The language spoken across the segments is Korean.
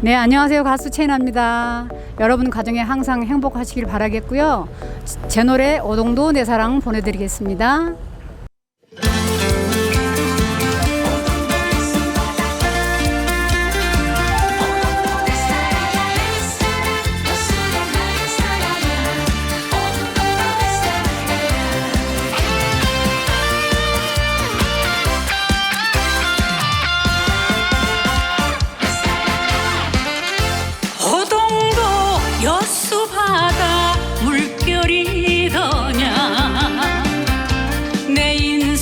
네, 안녕하세요. 가수 채인아입니다. 여러분 가정에 항상 행복하시길 바라겠고요. 제 노래 오동도 내 사랑 보내드리겠습니다.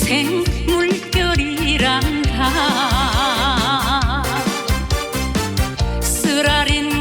인생 물결이란다. 쓰라린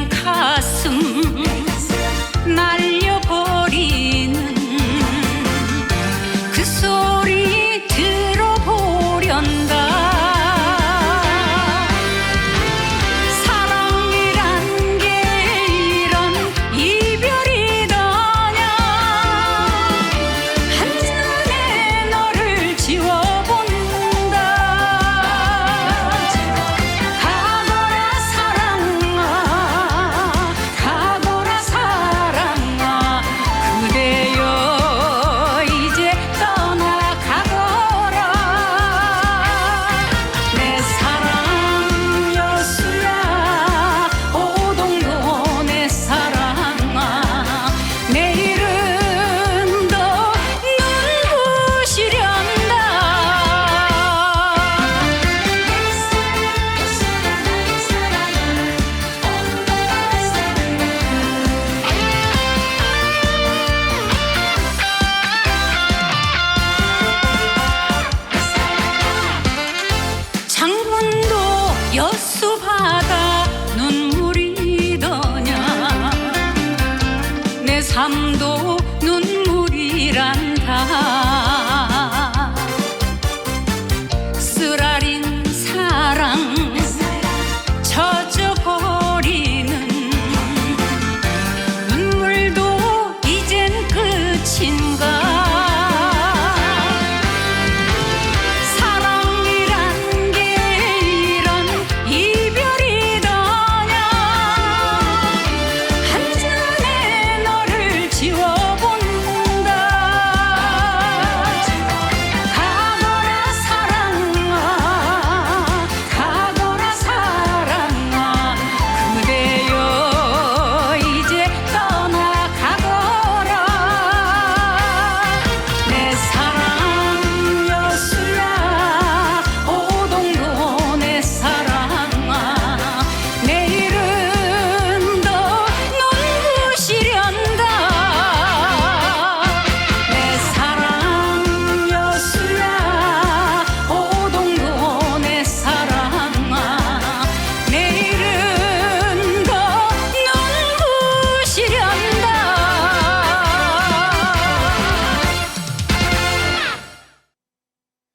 삶도 눈물이란